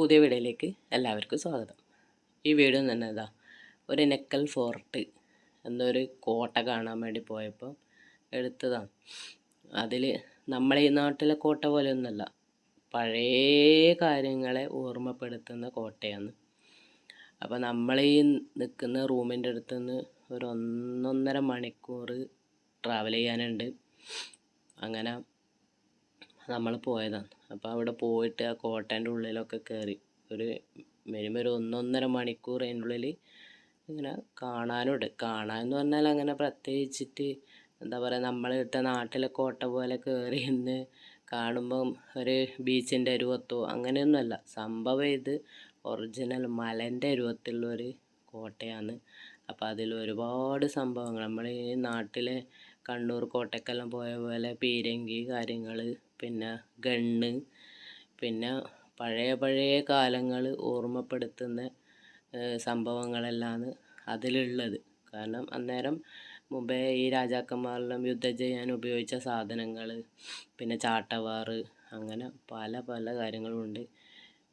പുതിയ വീഡിയോയിലേക്ക് എല്ലാവർക്കും സ്വാഗതം. ഈ വീഡിയോ തന്നെ ഇതാ ഒരു നെക്കൽ ഫോർട്ട് എന്നൊരു കോട്ട കാണാൻ വേണ്ടി പോയപ്പോൾ എടുത്തതാണ് അതിൽ നമ്മളെ ഈ നാട്ടിലെ കോട്ട പോലെയൊന്നുമല്ല പഴയ കാര്യങ്ങളെ ഓർമ്മപ്പെടുത്തുന്ന കോട്ടയാണ്. അപ്പോൾ നമ്മൾ ഈ നിൽക്കുന്ന റൂമിന്റെ അടുത്ത് നിന്ന് ഒരു ഒന്നൊന്നര മണിക്കൂർ ട്രാവൽ ചെയ്യാനുണ്ട്. അങ്ങനെ നമ്മൾ പോയതാണ്. അപ്പോൾ അവിടെ പോയിട്ട് ആ കോട്ടേന്റെ ഉള്ളിലൊക്കെ കയറി ഒരു മിനിമം ഒരു ഒന്നൊന്നര മണിക്കൂർ അതിന്റെ ഉള്ളിൽ ഇങ്ങനെ കാണാനുണ്ട്. കാണാനെന്ന് പറഞ്ഞാൽ അങ്ങനെ പ്രത്യേകിച്ചിട്ട് എന്താ പറയുക നമ്മളിവിടുത്തെ നാട്ടിലെ കോട്ട പോലെ കയറി നിന്ന് കാണുമ്പം ഒരു ബീച്ചിന്റെ അരുവത്തോ അങ്ങനെയൊന്നുമല്ല. സംഭവം ഇത് ഒറിജിനൽ മലന്റെ അരുവത്തിലുള്ളൊരു കോട്ടയാണ്. അപ്പോൾ അതിൽ ഒരുപാട് സംഭവങ്ങൾ. നമ്മൾ ഈ നാട്ടിലെ കണ്ണൂർ കോട്ടയ്ക്കെല്ലാം പോയ പോലെ പീരങ്കി കാര്യങ്ങൾ പിന്നെ ഗണ്ണ് പിന്നെ പഴയ പഴയ കാലങ്ങൾ ഓർമ്മപ്പെടുത്തുന്ന സംഭവങ്ങളെല്ലാം അതിലുള്ളത്. കാരണം അന്നേരം മുമ്പേ ഈ രാജാക്കന്മാരെല്ലാം യുദ്ധം ചെയ്യാൻ ഉപയോഗിച്ച സാധനങ്ങൾ പിന്നെ ചാട്ടവാറ് അങ്ങനെ പല പല കാര്യങ്ങളുമുണ്ട്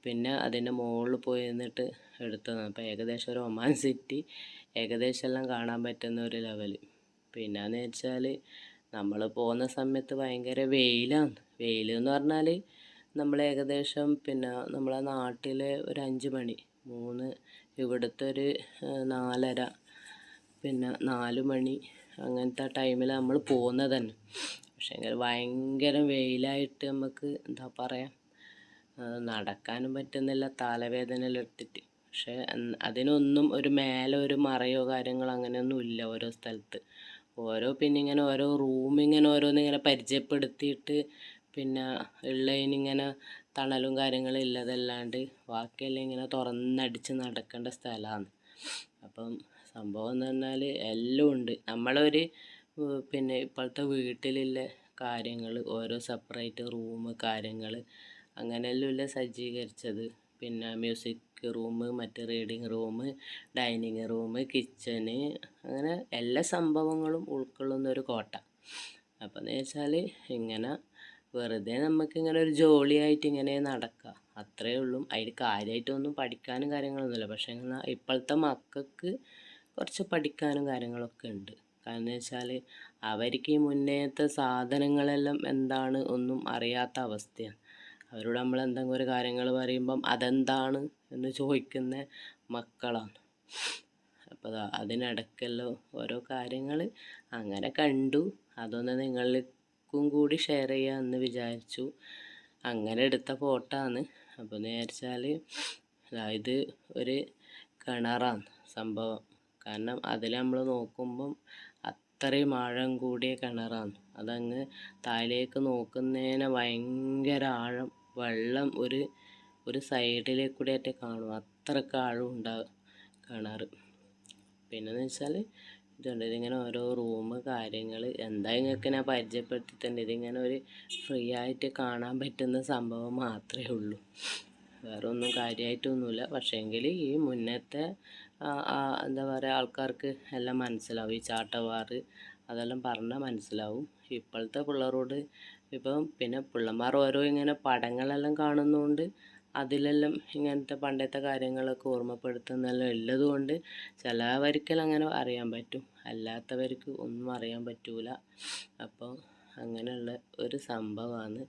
പിന്നെ അതിന്റെ മുകളിൽ പോയി നിന്നിട്ട് എടുത്തതാണ്. അപ്പോൾ ഏകദേശം ഒരു ഒമാൻ സിറ്റി ഏകദേശം എല്ലാം കാണാൻ പറ്റുന്ന ഒരു ലെവൽ പിന്നെയെന്ന് വെച്ചാൽ നമ്മൾ പോകുന്ന സമയത്ത് ഭയങ്കര വെയിലാണ്. വെയിൽ എന്ന് പറഞ്ഞാൽ നമ്മൾ ഏകദേശം പിന്നെ നമ്മളെ നാട്ടിലെ ഒരു അഞ്ച് മണി മൂന്ന് ഇവിടുത്തെ ഒരു നാലര പിന്നെ നാല് മണി അങ്ങനത്തെ ടൈമിൽ നമ്മൾ പോകുന്നത് തന്നെ. പക്ഷേ ഭയങ്കര വെയിലായിട്ട് നമുക്ക് എന്താ പറയുക നടക്കാനും പറ്റുന്നില്ല തലവേദന എടുത്തിട്ട്. പക്ഷേ അതിനൊന്നും ഒരു മേലെ ഒരു മറയോ കാര്യങ്ങളോ അങ്ങനെയൊന്നും ഇല്ല ഓരോ സ്ഥലത്ത്. ഓരോ പിന്നെ ഇങ്ങനെ ഓരോ റൂം ഇങ്ങനെ ഓരോന്നിങ്ങനെ പരിചയപ്പെടുത്തിയിട്ട് പിന്നെ ഉള്ളതിനിങ്ങനെ തണലും കാര്യങ്ങളും ഇല്ലതല്ലാണ്ട് ബാക്കിയെല്ലാം ഇങ്ങനെ തുറന്നടിച്ച് നടക്കേണ്ട സ്ഥലമാണ്. അപ്പം സംഭവം എന്ന് പറഞ്ഞാൽ എല്ലാം ഉണ്ട്. നമ്മളൊരു പിന്നെ ഇപ്പോഴത്തെ വീട്ടിലുള്ള കാര്യങ്ങൾ ഓരോ സെപ്പറേറ്റ് റൂം കാര്യങ്ങൾ അങ്ങനെയെല്ലാം ഇല്ല സജ്ജീകരിച്ചത്. പിന്നെ മ്യൂസിക് റൂം മറ്റ് റീഡിങ് റൂം ഡൈനിങ് റൂം കിച്ചന് അങ്ങനെ എല്ലാ സംഭവങ്ങളും ഉൾക്കൊള്ളുന്ന ഒരു കോട്ട. അപ്പം എന്ന് വെച്ചാൽ ഇങ്ങനെ വെറുതെ നമുക്ക് ഇങ്ങനെ ഒരു ജോളിയായിട്ട് ഇങ്ങനെ നടക്കുക അത്രേ ഉള്ളൂ. അതിൽ കാര്യമായിട്ടൊന്നും പഠിക്കാനും കാര്യങ്ങളൊന്നുമില്ല പക്ഷേ എന്നാൽ ഇപ്പോഴത്തെ മക്കൾക്ക് കുറച്ച് പഠിക്കാനും കാര്യങ്ങളൊക്കെ ഉണ്ട് കാരണം എന്ന് വെച്ചാൽ അവർക്ക് ഈ മുന്നേത്തെ സാധനങ്ങളെല്ലാം എന്താണ് ഒന്നും അറിയാത്ത അവസ്ഥയാണ് അവരോട് നമ്മൾ എന്തെങ്കിലും ഒരു കാര്യങ്ങൾ പറയുമ്പം അതെന്താണ് എന്ന് ചോദിക്കുന്ന മക്കളാണ്. അപ്പോൾ അതിനിടയ്ക്കല്ലോ ഓരോ കാര്യങ്ങൾ അങ്ങനെ കണ്ടു. അതൊന്ന് നിങ്ങൾക്കും കൂടി ഷെയർ ചെയ്യാമെന്ന് വിചാരിച്ചു. അങ്ങനെ എടുത്ത ഫോട്ടോ ആണ് അപ്പോൾ നേരിച്ചാൽ ഇത് ഒരു കിണറാണ് സംഭവം. കാരണം അതിൽ നമ്മൾ നോക്കുമ്പം അത്രയും ആഴം കൂടിയ കിണറാണ്. അതങ്ങ് താഴേക്ക് നോക്കുന്നതിന് ഭയങ്കര ആഴം വെള്ളം ഒരു ഒരു സൈഡിലേക്ക് കൂടി ആയിട്ട് കാണും. അത്രയ്ക്ക് ആഴം ഉണ്ടാകും കിണർ പിന്നെന്ന് വെച്ചാൽ ഇതുണ്ട്. ഇതിങ്ങനെ ഓരോ റൂം കാര്യങ്ങൾ എന്താ നിങ്ങൾക്ക് ഞാൻ പരിചയപ്പെടുത്തിയിട്ടുണ്ട്. ഇതിങ്ങനെ ഒരു ഫ്രീ ആയിട്ട് കാണാൻ പറ്റുന്ന സംഭവം മാത്രമേ ഉള്ളൂ. വേറെ ഒന്നും കാര്യമായിട്ടൊന്നുമില്ല പക്ഷേങ്കിൽ ഈ മുന്നത്തെ എന്താ പറയുക ആൾക്കാർക്ക് എല്ലാം മനസ്സിലാവും. ഈ ചാട്ടവാർ അതെല്ലാം പറഞ്ഞാൽ മനസ്സിലാവും. ഇപ്പോഴത്തെ പിള്ളേരോട് ഇപ്പം പിന്നെ പിള്ളമാർ ഓരോ ഇങ്ങനെ പടങ്ങളെല്ലാം കാണുന്നതുകൊണ്ട് അതിലെല്ലാം ഇങ്ങനത്തെ പണ്ടത്തെ കാര്യങ്ങളൊക്കെ ഓർമ്മപ്പെടുത്തുന്നെല്ലാം ഉള്ളതുകൊണ്ട് ചിലവർക്കെല്ലാം അങ്ങനെ അറിയാൻ പറ്റും. അല്ലാത്തവർക്ക് ഒന്നും അറിയാൻ പറ്റൂല. അപ്പോൾ അങ്ങനെയുള്ള ഒരു സംഭവമാണ്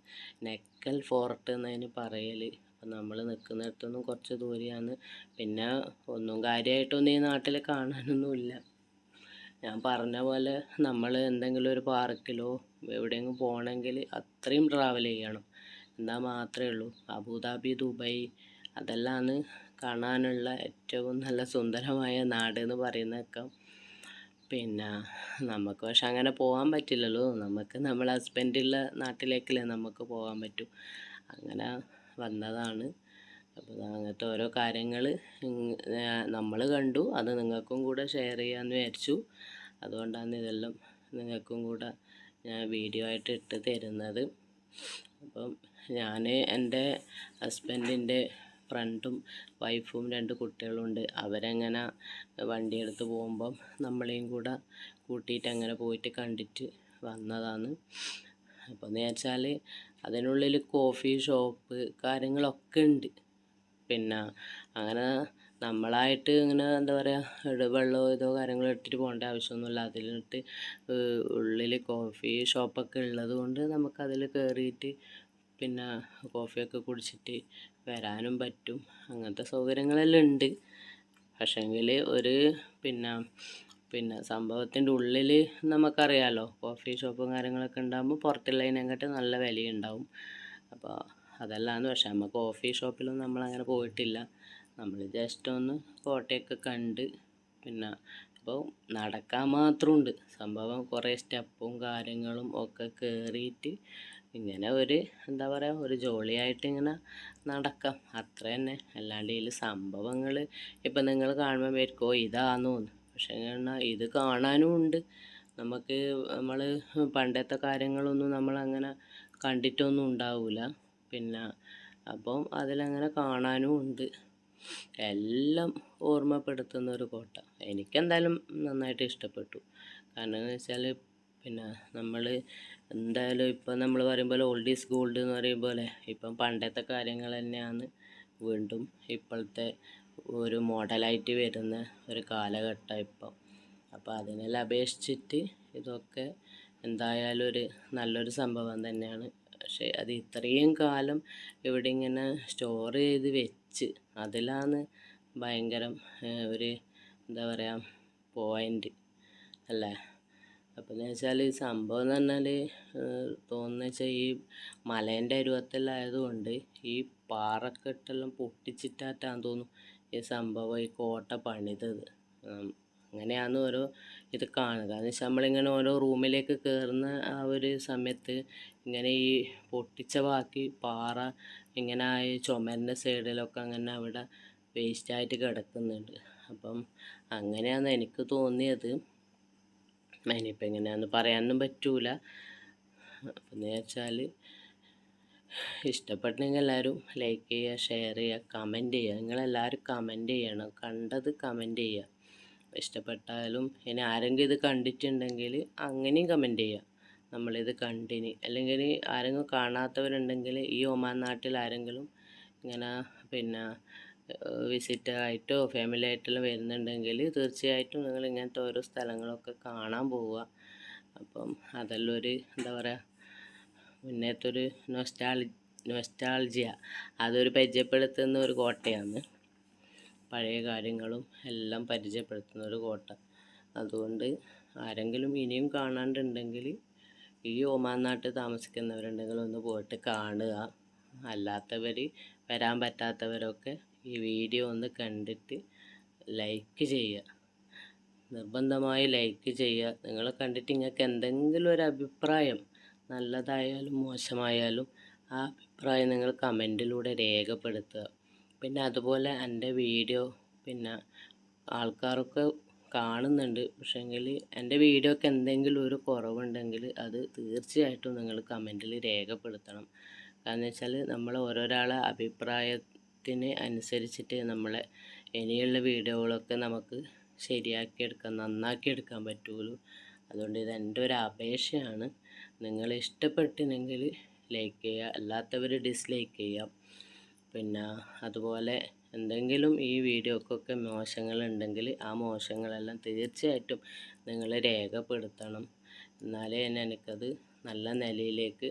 നെക്കൽ ഫോർട്ട് എന്നതിന് പറയൽ അപ്പം നമ്മൾ നിൽക്കുന്നിടത്തൊന്നും കുറച്ച് ദൂരെയാണ്. പിന്നെ ഒന്നും കാര്യമായിട്ടൊന്നും ഈ നാട്ടിൽ കാണാനൊന്നുമില്ല. ഞാൻ പറഞ്ഞ പോലെ നമ്മൾ എന്തെങ്കിലും ഒരു പാർക്കിലോ എവിടെയെങ്കിലും പോകണമെങ്കിൽ അത്രയും ട്രാവൽ ചെയ്യണം. എന്നാൽ മാത്രമേ ഉള്ളൂ. അബുദാബി ദുബായ് അതെല്ലാമാണ് കാണാനുള്ള ഏറ്റവും നല്ല സുന്ദരമായ നാട് എന്ന് പറയുന്നതൊക്കെ. പിന്നെ നമുക്ക് പക്ഷെ അങ്ങനെ പോകാൻ പറ്റില്ലല്ലോ. നമുക്ക് നമ്മളെ ഹസ്ബൻഡുള്ള നാട്ടിലേക്കല്ലേ നമുക്ക് പോകാൻ പറ്റൂ. അങ്ങനെ വന്നതാണ്. അപ്പോൾ അങ്ങനത്തെ ഓരോ കാര്യങ്ങൾ നമ്മൾ കണ്ടു. അത് നിങ്ങൾക്കും കൂടെ ഷെയർ ചെയ്യാമെന്ന് വിചാരിച്ചു. അതുകൊണ്ടാണ് ഇതെല്ലാം നിങ്ങൾക്കും കൂടെ ഞാൻ വീഡിയോ ആയിട്ട് ഇട്ട് തരുന്നത്. അപ്പം ഞാൻ എന്റെ ഹസ്ബൻഡിന്റെ ഫ്രണ്ടും വൈഫും രണ്ട് കുട്ടികളുണ്ട്. അവരങ്ങനെ വണ്ടിയെടുത്ത് പോകുമ്പം നമ്മളെയും കൂടെ കൂട്ടിയിട്ട് അങ്ങനെ പോയിട്ട് കണ്ടിട്ട് വന്നതാണ്. അപ്പോൾ എന്ന് വെച്ചാൽ അതിനുള്ളിൽ കോഫി ഷോപ്പ് കാര്യങ്ങളൊക്കെ ഉണ്ട്. പിന്നെ അങ്ങനെ നമ്മളായിട്ട് ഇങ്ങനെ എന്താ പറയുക വെള്ളമോ ഇതോ കാര്യങ്ങളോ ഇട്ടിട്ട് പോകേണ്ട ആവശ്യമൊന്നുമില്ല. അതിലിട്ട് ഉള്ളിൽ കോഫി ഷോപ്പൊക്കെ ഉള്ളത് കൊണ്ട് നമുക്കതിൽ കയറിയിട്ട് പിന്നെ കോഫിയൊക്കെ കുടിച്ചിട്ട് വരാനും പറ്റും. അങ്ങനത്തെ സൗകര്യങ്ങളെല്ലാം ഉണ്ട്. പക്ഷേങ്കിൽ ഒരു പിന്നെ പിന്നെ സംഭവത്തിന്റെ ഉള്ളിൽ നമുക്കറിയാലോ കോഫി ഷോപ്പും കാര്യങ്ങളൊക്കെ ഉണ്ടാകുമ്പോൾ പുറത്തുള്ളതിനെക്കാട്ട് നല്ല വിലയുണ്ടാവും. അപ്പോൾ അതല്ലാന്ന് പക്ഷേ നമ്മൾ കോഫി ഷോപ്പിലൊന്നും നമ്മളങ്ങനെ പോയിട്ടില്ല. നമ്മൾ ജസ്റ്റ് ഒന്ന് കോട്ടയൊക്കെ കണ്ട് പിന്നെ അപ്പോൾ നടക്കാൻ മാത്രമുണ്ട്. സംഭവം കുറേ സ്റ്റെപ്പും കാര്യങ്ങളും ഒക്കെ കയറിയിട്ട് ഇങ്ങനെ ഒരു എന്താ പറയുക ഒരു ജോളിയായിട്ട് ഇങ്ങനെ നടക്കാം. അത്ര തന്നെ. അല്ലാണ്ട് ഇതിൽ സംഭവങ്ങൾ ഇപ്പം നിങ്ങൾ കാണുമ്പോൾ വരിക്കോ "ഓ ഇതാന്ന് തോന്നുന്നു പക്ഷേ എന്നാൽ ഇത് കാണാനും ഉണ്ട്. നമുക്ക് നമ്മൾ പണ്ടത്തെ കാര്യങ്ങളൊന്നും നമ്മളങ്ങനെ കണ്ടിട്ടൊന്നും ഉണ്ടാവില്ല പിന്നെ അപ്പം അതിലങ്ങനെ കാണാനും ഉണ്ട്. എല്ലാം ഓർമ്മപ്പെടുത്തുന്ന ഒരു കോട്ട. എനിക്കെന്തായാലും നന്നായിട്ട് ഇഷ്ടപ്പെട്ടു. കാരണം എന്ന് വെച്ചാൽ പിന്നെ നമ്മൾ എന്തായാലും ഇപ്പം നമ്മൾ പറയുമ്പോൾ ഓൾഡ് ഈസ് ഗോൾഡ് എന്ന് പറയും പോലെ ഇപ്പം പണ്ടത്തെ കാര്യങ്ങൾ തന്നെയാണ് വീണ്ടും ഇപ്പോഴത്തെ ഒരു മോഡലായിട്ട് വരുന്ന ഒരു കാലഘട്ടം ഇപ്പം. അപ്പോൾ അതിനെല്ലാം അപേക്ഷിച്ചിട്ട് ഇതൊക്കെ എന്തായാലും ഒരു നല്ലൊരു സംഭവം തന്നെയാണ്. പക്ഷേ അത് ഇത്രയും കാലം ഇവിടെ ഇങ്ങനെ സ്റ്റോർ ചെയ്ത് വെച്ച് അതിലാണ് ഭയങ്കരം ഒരു എന്താ പറയുക പോയിന്റ് അല്ലേ? അപ്പോൾ എന്ന് വെച്ചാൽ ഈ സംഭവം എന്ന് പറഞ്ഞാൽ തോന്നുന്ന വെച്ചാൽ ഈ മലേന്റെ അരുവത്തിലായതുകൊണ്ട് ഈ പാറക്കെട്ടെല്ലാം പൊട്ടിച്ചിട്ടാറ്റാന്ന് തോന്നുന്നു ഈ സംഭവം ഈ കോട്ട പണിതത്. ഉം, അങ്ങനെയാണ് ഓരോ ഇത് കാണുക. എന്ന് വെച്ചാൽ നമ്മളിങ്ങനെ ഓരോ റൂമിലേക്ക് കയറുന്ന ആ ഒരു സമയത്ത് ഇങ്ങനെ ഈ പൊട്ടിച്ച ബാക്കി പാറ ഇങ്ങനെ ആ ചുമരന്റെ സൈഡിലൊക്കെ അങ്ങനെ അവിടെ വേസ്റ്റായിട്ട് കിടക്കുന്നുണ്ട്. അപ്പം അങ്ങനെയാണ് എനിക്ക് തോന്നിയത്. ഇനിയിപ്പോൾ എങ്ങനെയാണെന്ന് പറയാനൊന്നും പറ്റൂല. അപ്പം എന്ന് വെച്ചാൽ ഇഷ്ടപ്പെട്ടെങ്കിൽ എല്ലാവരും ലൈക്ക് ചെയ്യുക ഷെയർ ചെയ്യുക കമന്റ് ചെയ്യുക. നിങ്ങളെല്ലാവരും കമന്റ് ചെയ്യണം. കണ്ടത് കമന്റ് ചെയ്യുക. ഇഷ്ടപ്പെട്ടാലും ഇനി ആരെങ്കിലും ഇത് കണ്ടിട്ടുണ്ടെങ്കിൽ അങ്ങനെയും കമന്റ് ചെയ്യുക. നമ്മളിത് കണ്ടിനി. അല്ലെങ്കിൽ ആരെങ്കിലും കാണാത്തവരുണ്ടെങ്കിൽ ഈ ഒമാൻ നാട്ടിൽ ആരെങ്കിലും ഇങ്ങനെ പിന്നെ വിസിറ്റ് ആയിട്ടോ ഫാമിലി ആയിട്ടെല്ലാം വരുന്നുണ്ടെങ്കിൽ തീർച്ചയായിട്ടും നിങ്ങൾ ഇങ്ങനത്തെ ഓരോ സ്ഥലങ്ങളൊക്കെ കാണാൻ പോവുക. അപ്പം അതെല്ലാം ഒരു എന്താ പറയുക മുന്നേത്തൊരു നൊസ്റ്റാൾ നൊസ്റ്റാൾജിയ അതൊരു പരിചയപ്പെടുത്തുന്ന ഒരു കോട്ടയാണ്. പഴയ കാര്യങ്ങളും എല്ലാം പരിചയപ്പെടുത്തുന്ന ഒരു കോട്ട. അതുകൊണ്ട് ആരെങ്കിലും ഇനിയും കാണാണ്ടുണ്ടെങ്കിൽ ഈ ഒമാൻ നാട്ടിൽ താമസിക്കുന്നവരുണ്ടെങ്കിൽ ഒന്ന് പോയിട്ട് കാണുക. അല്ലാത്തവർ വരാൻ പറ്റാത്തവരൊക്കെ ഈ വീഡിയോ ഒന്ന് കണ്ടിട്ട് ലൈക്ക് ചെയ്യുക. നിർബന്ധമായി ലൈക്ക് ചെയ്യുക. നിങ്ങൾ കണ്ടിട്ട് നിങ്ങൾക്ക് എന്തെങ്കിലും ഒരു അഭിപ്രായം നല്ലതായാലും മോശമായാലും ആ അഭിപ്രായം നിങ്ങൾ കമന്റിലൂടെ രേഖപ്പെടുത്തുക. പിന്നെ അതുപോലെ എന്റെ വീഡിയോ പിന്നെ ആൾക്കാരൊക്കെ കാണുന്നുണ്ട്. പക്ഷേങ്കിൽ എന്റെ വീഡിയോക്ക് എന്തെങ്കിലും ഒരു കുറവുണ്ടെങ്കിൽ അത് തീർച്ചയായിട്ടും നിങ്ങൾ കമന്റിൽ രേഖപ്പെടുത്തണം. കാരണം വെച്ചാൽ നമ്മൾ ഓരോരാളെ അഭിപ്രായത്തിന് അനുസരിച്ചിട്ട് നമ്മളെ ഇനിയുള്ള വീഡിയോകളൊക്കെ നമുക്ക് ശരിയാക്കിയെടുക്കാൻ നന്നാക്കിയെടുക്കാൻ പറ്റുള്ളൂ അതുകൊണ്ട് ഇത് എന്റെ ഒരു അപേക്ഷയാണ്. നിങ്ങൾ ഇഷ്ടപ്പെട്ടിനെങ്കിൽ ലൈക്ക് ചെയ്യുക അല്ലാത്തവർ ഡിസ്ലൈക്ക് ചെയ്യാം പിന്നെ അതുപോലെ എന്തെങ്കിലും ഈ വീഡിയോക്കൊക്കെ മോശങ്ങളുണ്ടെങ്കിൽ ആ മോശങ്ങളെല്ലാം തീർച്ചയായിട്ടും നിങ്ങൾ രേഖപ്പെടുത്തണം. എന്നാലേ തന്നെ എനിക്കത് നല്ല നിലയിലേക്ക്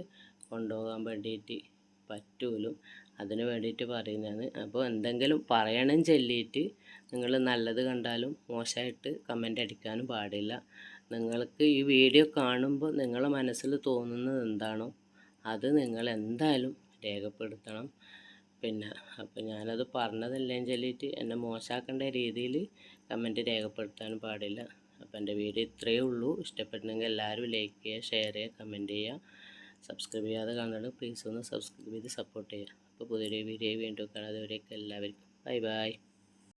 കൊണ്ടുപോകാൻ വേണ്ടിയിട്ട് പറ്റുള്ളൂ അതിന് വേണ്ടിയിട്ട് പറയുന്നതാണ്. അപ്പോൾ എന്തെങ്കിലും പറയണം ചൊല്ലിയിട്ട് നിങ്ങൾ നല്ലത് കണ്ടാലും മോശമായിട്ട് കമന്റ് അടിക്കാനും പാടില്ല. നിങ്ങൾക്ക് ഈ വീഡിയോ കാണുമ്പോൾ നിങ്ങളെ മനസ്സിൽ തോന്നുന്നത് എന്താണോ അത് നിങ്ങൾ എന്തായാലും രേഖപ്പെടുത്തണം. പിന്നെ അപ്പോൾ ഞാനത് പറഞ്ഞതല്ലേ ചൊല്ലിയിട്ട് എന്നെ മോശമാക്കേണ്ട രീതിയിൽ കമന്റ് രേഖപ്പെടുത്താൻ പാടില്ല. അപ്പോൾ എന്റെ വീഡിയോ ഇത്രയേ ഉള്ളൂ. ഇഷ്ടപ്പെട്ടെങ്കിൽ എല്ലാവരും ലൈക്ക് ചെയ്യുക ഷെയർ ചെയ്യുക കമന്റ് ചെയ്യുക. സബ്സ്ക്രൈബ് ചെയ്യാതെ കാണുന്നുണ്ട് പ്ലീസ് ഒന്ന് സബ്സ്ക്രൈബ് ചെയ്ത് സപ്പോർട്ട് ചെയ്യുക. അപ്പോൾ പുതിയൊരു വീഡിയോ വീണ്ടും കാണാതെ എല്ലാവർക്കും. Bye bye